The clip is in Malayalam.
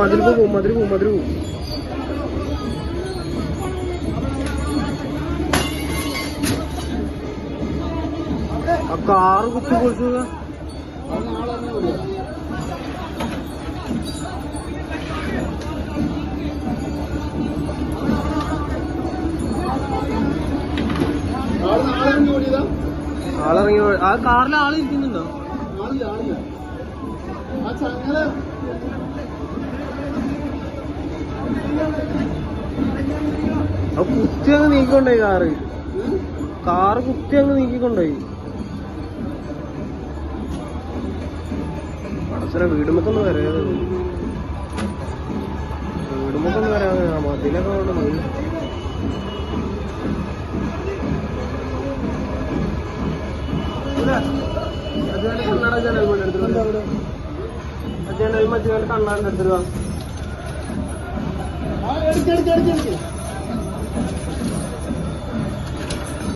മതിൽ പോവും മധുര പോവും മധുര പോവും ആ കാറ് കുത്തി നാളെ ആളിറങ്ങി ആ കാറിൽ ആൾ ഇരിക്കുന്നുണ്ടോ? ആളില്ല ആളില്ല. ആ ചങ്ങല ആ കുത്തി അങ്ങ് നീക്കിക്കൊണ്ടോയി കാറ്? കാറ് കുത്തി അങ്ങ് നീക്കിക്കൊണ്ടോയി പടച്ചര വീടുമ്പത്തൊന്ന് വരാതെ. വീടുമ്പത്തൊന്ന് വരാതെ. മതിലൊക്കെ കൊണ്ട് മതി കണ്ണാട ജനൽ കൊണ്ട് എടുത്തിട്ട് എന്താ അവിടെ? ജനൽ